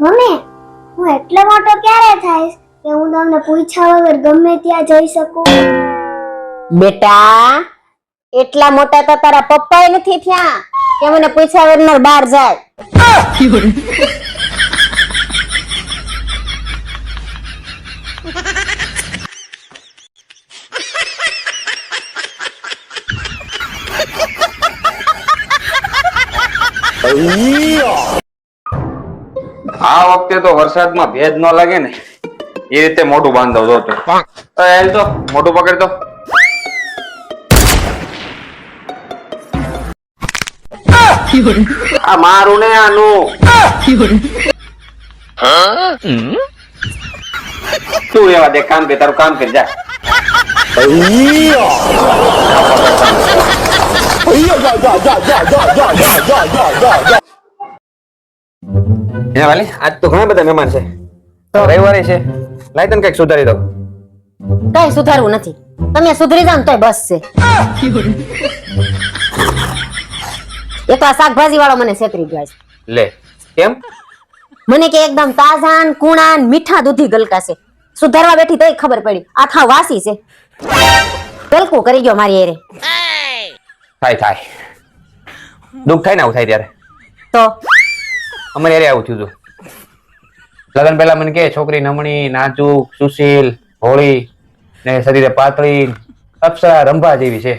Mummy હું એટલો મોટો ક્યારે થઈશ કે હું તમને પૂછ્યા વગર ગમે ત્યાં જઈ શકું? બેટા એટલા મોટા તો તારા પપ્પાએ નથી થયા કે મને પૂછ્યા વગર બહાર જાય. આ વખતે તો વરસાદમાં ભેજ ન લાગે ને એ રીતે મોઢું બાંધો જો તો એલ તો મોઢું પકડ તો આ મારું ને આનું તું એવા દે કામ કે તારું કામ કરી જા હે વાલી આજ તો ઘણા બધા મહેમાન છે. રવિવારે છે. લાઈ તને કંઈક સુધારી દઉં. કઈ સુધારવું નથી. તમે સુધરી જાવ ને તોય બસ છે. એક આ શાકભાજી વાળો મને છેતરી ગયો છે. લે કેમ? મને કે એકદમ તાજા ને કુણા ને મીઠા દૂધી ગલકા છે. સુધારવા બેઠી તોય ખબર પડી. આખા વાસી છે. ગલકું કરી ગયો મારી એરે થાય થાય. દુઃખ થાય ને આવું થાય ત્યારે. તો? અમારે યારે આવું થયું હતું લગ્ન પહેલા મને કે, છોકરી નમણી, નાજુક, સુશીલ, હોળી ને શરીરે પાતળી, અપ્સરા, રંભા જેવી છે.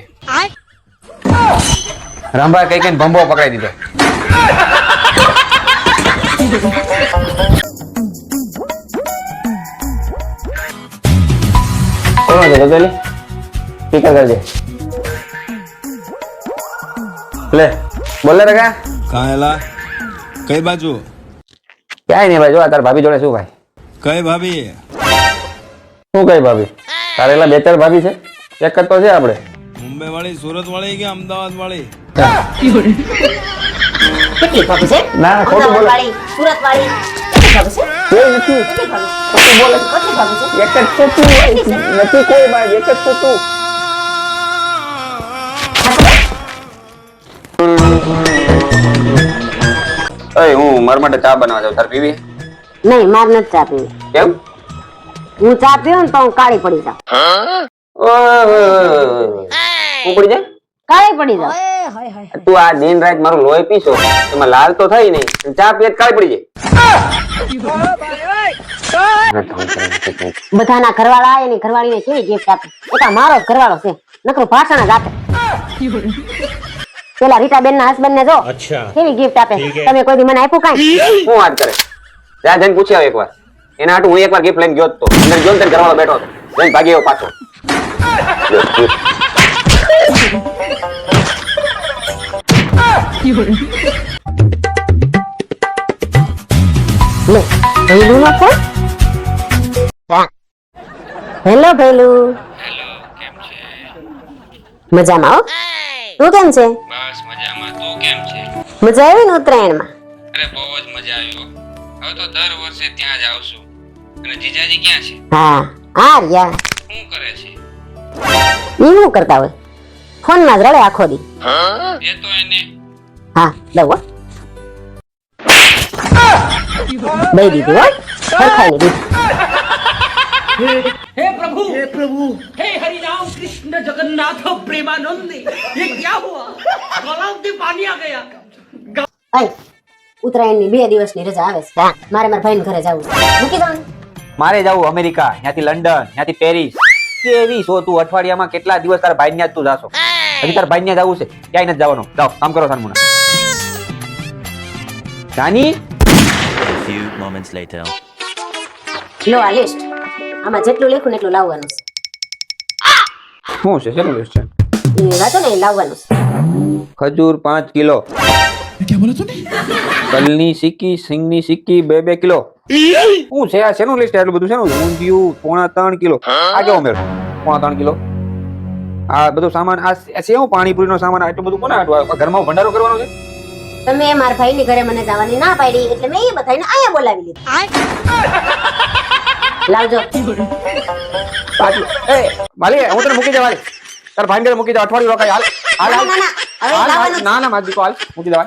રંભા કઈ કઈ ભંભો પકડાઈ દીધો. કોણ છે ગગલી લે, બોલે રે કા કાં એલા? કઈ બાજુ? ક્યાંય નહીં ભાઈ જો આ તાર ભાભી જોડે શું ભાઈ? કઈ ભાભી? શું કઈ ભાભી? તારે બે ચાર ભાભી છે? એક જ તો છે આપણે મુંબઈ વાળી સુરત વાળી કે અમદાવાદ વાળી કેટલી ભાભી છે? ના, ખોટું બોલે. સુરત વાળી કેટલી ભાભી છે? કોઈ નથી કેટલી ભાભી? છે? એક જ તું નથી કોઈ ભાઈ એક જ તું અય હું મારા માટે ચા બનાવવા જાઉં. તાર પીવી? નહીં માર નથી ચા પીવી. કેમ? હું ચા પીવું ને તો હું કાળી પડી જાઉં. હું પડી જાય કાળી પડી જાઉં. તું આ દિન રાત મારું લોહી પીશો. એમાં લાલ તો થઈ નહીં. ચા પીએ કાળી પડી જાય. બધાના ઘરવાળા એની ઘરવાળીને કેવી ગિફ્ટ આપે? મારો ઘરવાળો છે. નકરું ભાષણ જ આપે. પેલા રીટાબેન ના હસબન્ડ ને જો કેવી ગિફ્ટ આપે? તમે કોઈ દી મને આપ્યું કાઈ? હું વાત કરે? ત્યાં જઈને પૂછી આવ એકવાર. એના હાટું હું એકવાર ગિફ્ટ લઈને ગયો તો. અંદર ગયો ને ઘરવાળો બેઠો હતો. જઈને ભાગી આવ્યો પાછો. હેલો ભેલું. મજામાં હો? તું કેમ છે? મજામાં તું કેમ છે? મજા આવી ને ઉત્તરાયણમાં? અરે બહુ જ મજા આવી હવે તો દર વર્ષે ત્યાં જ આવશું. અને જીજાજી ક્યાં છે? હા હા યાર. શું કરે છે? ઈ શું કરતા હોય? ફોનમાં જ રડે આખો દી. એ તો એને. હા દઉં દઈ દીધી હો. હે પ્રભુ. હે પ્રભુ. હે हरि राम कृष्ण जगन्नाथ प्रेमानंद ये क्या हुआ गलाव में पानी आ गया અય ઉત્તરાયણની બે દિવસની રજા આવે છે હા, મારે મારા ભાઈને ઘરે જવું છે મૂકી દઉં મારે જવું અમેરિકા ત્યાંથી લંડન ત્યાંથી પેરિસ કેવી છો તું અઠવાડિયામાં કેટલા દિવસ તારા ભાઈ ન્યા જ તું જાશો હજી તારા ભાઈ ન્યા જવું છે ક્યાંય નથી જવાનું જાઓ કામ કરો સાનમુના Jani A few moments later. લો આ લિસ્ટ આમાં જેટલું લખ્યું ને એટલું લાવવાનું શું છે? શેનું લિસ્ટ છે? છે એ વાંચો ને એ લાવવાનું છે. ખજૂર પાંચ કિલો. તલની સિક્કી સિંગની સિક્કી બે બે કિલો. શું છે? આ શેનું લિસ્ટ એટલું બધું શેનું? ઊંધિયું પોણા ત્રણ કિલો. આ કેવો મેળ? પોણા ત્રણ કિલો. આ બધું સામાન આ સેવ પાણીપુરીનો સામાન? આટલું બધું કોને આટલું? આ ઘરમાં ભંડારો કરવાનો છે? તમે મારા ભાઈની ઘરે મને જવાની ના પાડી એટલે મેં એ બધાને અહીંયા બોલાવી લીધું. લાવજો. પાછું. એ માલી હું તને મૂકી દે તાર ભાઈ મૂકી દે અઠવાડિયું રોકાય. હાલ હાલ હાલ. ના, ના, મારી દીકરો હાલ. મૂકી દે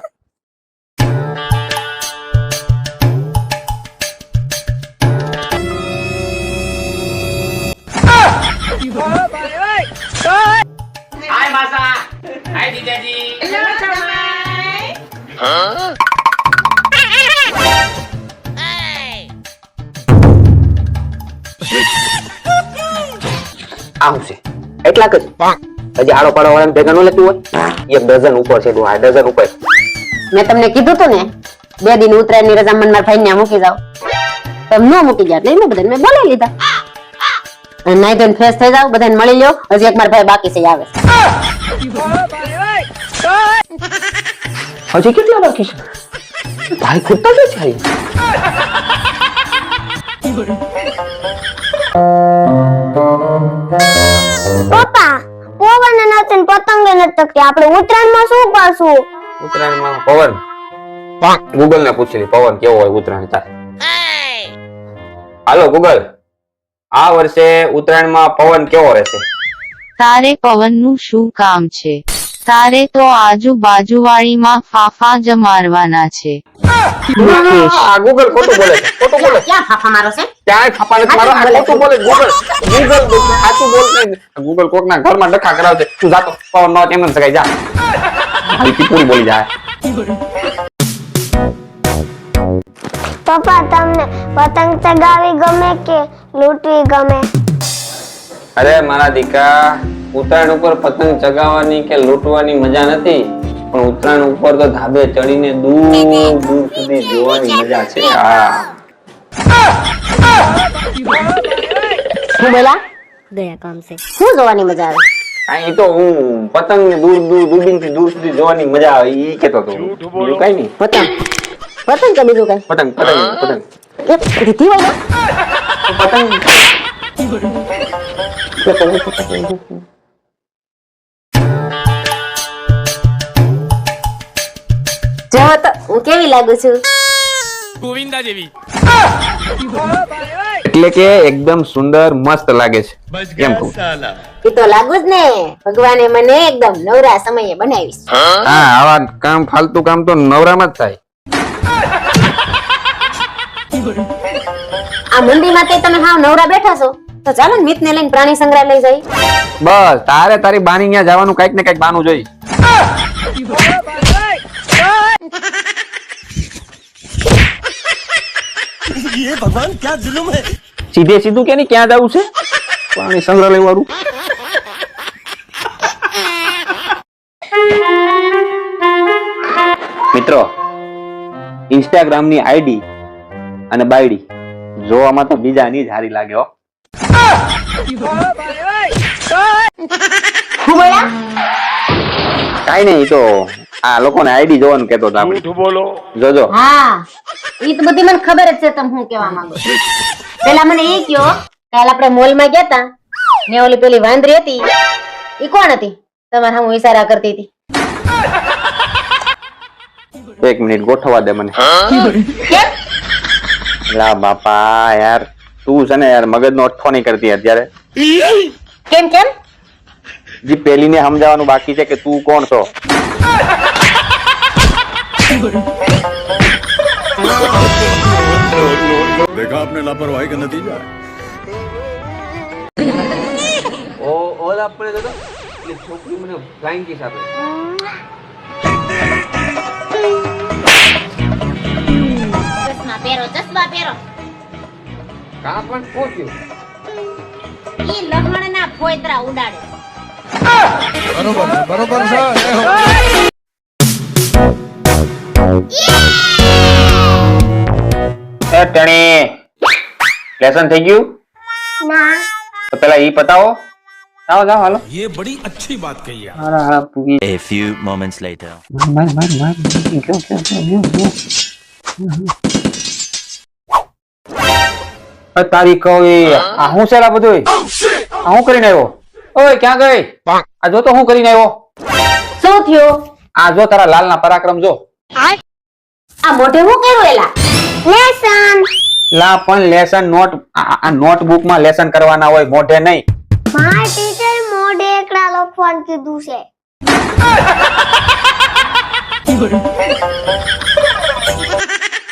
આમ છે. એટલા જ હજી આડો પાડો વાળાને ભેગા ન લેતું હોય? એક ડઝન ઉપર છે આ ડઝન ઉપર. મેં તમને કીધું તું ને બે દિન ઉતરાયણની રજા મનમાં ભાઈ ને મૂકી જાવ તમે ન મૂકી ગયા એટલે બધાને મેં બોલાવી લીધા. અને નાઈ ધોઈને ફ્રેશ થઈ જાવ બધાને મળી લ્યો. હજી એક મારા ભાઈ બાકી છે આવે હજી કેટલા બાકી છે? ભાઈ ખૂટતા જ છે. પપ્પા પવન નથી ને પતંગ નથી તકતી. આપણે ઉત્તરાયણમાં શું કરશું ઉત્તરાયણમાં પવન. ગૂગલ ને પૂછી લે પવન કેવો હોય ઉત્તરાયણ તારે? હાલો ગૂગલ. આ વર્ષે ઉત્તરાયણમાં પવન કેવો રહેશે? તારે પવનનું શું કામ છે? તારે તો આજુબાજુવાળીમાં ફાફા જ મારવાના છે. આ ગૂગલ ખોટું બોલે ખોટું બોલે ક્યાં ફાફા મારો છે? ક્યાંય ફાફા મારો આ ખોટું બોલે ગૂગલ ગૂગલ સાચું બોલશે ગૂગલ કોક ના ઘરમાં ડખા કરાવશે તું જાતો પવન નો એમ જ શકાય જા. હાલી પૂરી બોલી જાય. પપ્પા તમને પતંગ ચગાવી ગમે કે લૂંટવી ગમે? અરે મારા દીકા ઉત્તરાયણ ઉપર પતંગ ચગાવવાની કે લૂંટવાની મજા નથી પણ ઉત્તરાયણ ઉપર તો ધાબે ચડીને દૂર દૂર સુધી જોવાની મજા છે. હા. શું બોલા ગયા કામ છે. શું જોવાની મજા આવે? આ ઈ તો હું પતંગ ને દૂર દૂર દૂરબીનથી દૂર સુધી જોવાની મજા આવે ઈ કેતો તો બીજું કઈ નહીં. પતંગ. પતંગ કે બીજું કઈ? પતંગ પતંગ પતંગ. એક રીતિ હોય પતંગ. જો તો હું કેવી લાગુ છું? એટલે કે એકદમ સુંદર મસ્ત લાગે છે. કેમ કહું? એ તો લાગુ જ ને. ભગવાને મને એકદમ નવરા સમયે બનાવીશ. હા આવા કામ ફાલતુ કામ તો નવરામાં જ થાય. આ મંદીમાં તે તમે હાવ નવરા બેઠા છો. તો ચાલો ને મિતને લઈને પ્રાણી સંગ્રહાલય જઈ બસ તારે તારી બાની ત્યાં જવાનું કંઈક ને કંઈક બાનું જોઈ સીધે સીધું કે ક્યાં જવું છે? પ્રાણી સંગ્રહાલય વાળું મિત્રો ઇન્સ્ટાગ્રામની આઈડી અને બાયડી જોવામાં તો બીજાની જ હારી લાગ્યો બોલ્યા? કાઈ નહીં તો આ લોકોને આઈડી જોવાનું કેતો હતો આપણે. જોજો. હા ઈ તો બધી મને ખબર જ છે તમે હું કેવા માંગો પેલા મને એ કયો કાલ આપણે મોલમાં ગયા તા ને ઓલી પેલી વાંદરી હતી ઈ કોણ હતી? તમારે હું ઈશારા કરતી હતી. એક મિનિટ ગોઠવા દે મને. લા બાપા યાર તું છે ને યાર મગજ નો અઠ્ઠો નહીં કરતી અત્યારે. કેમ કેમ? જે પેલી ને સમજાવવાનું બાકી છે કે તું કોણ છો देखा आपने लापरवाही का नतीजा ઓ ઓલા આપણે તો એટલે છોકરી મને ફ્લાઇંગ કિસ આપે ચશ્મા પહેરો ચશ્મા પહેરો કા પણ પહોંચ્યું ઈ લહણ ના ફોયતરા ઉડાડે बरोबर सर એ ટણી લેસન થઈ ગયું ના તો પેલા ઈ પતાવો જાઓ જાઓ હાલો ये बड़ी अच्छी बात कही है હારા હારા પૂગી A few moments later. માર માર માર ગયો ગયો ગયો ગયો અ તારી કઈ આ હું છે આ બધું આ હું કરીને આવ્યો ઓય ક્યાં ગઈ? આ જો તો હું કરીને આવ્યો. શું થયો? આ જો તારા લાલના પરાક્રમ જો. આ મોઢે હું કર્યું એલા? લેસન. લા પણ લેસન નોટ આ નોટબુકમાં લેસન કરવાના હોય મોઢે નહીં. મારા ટીચર મોઢે એકડા લખવાનું કીધું છે.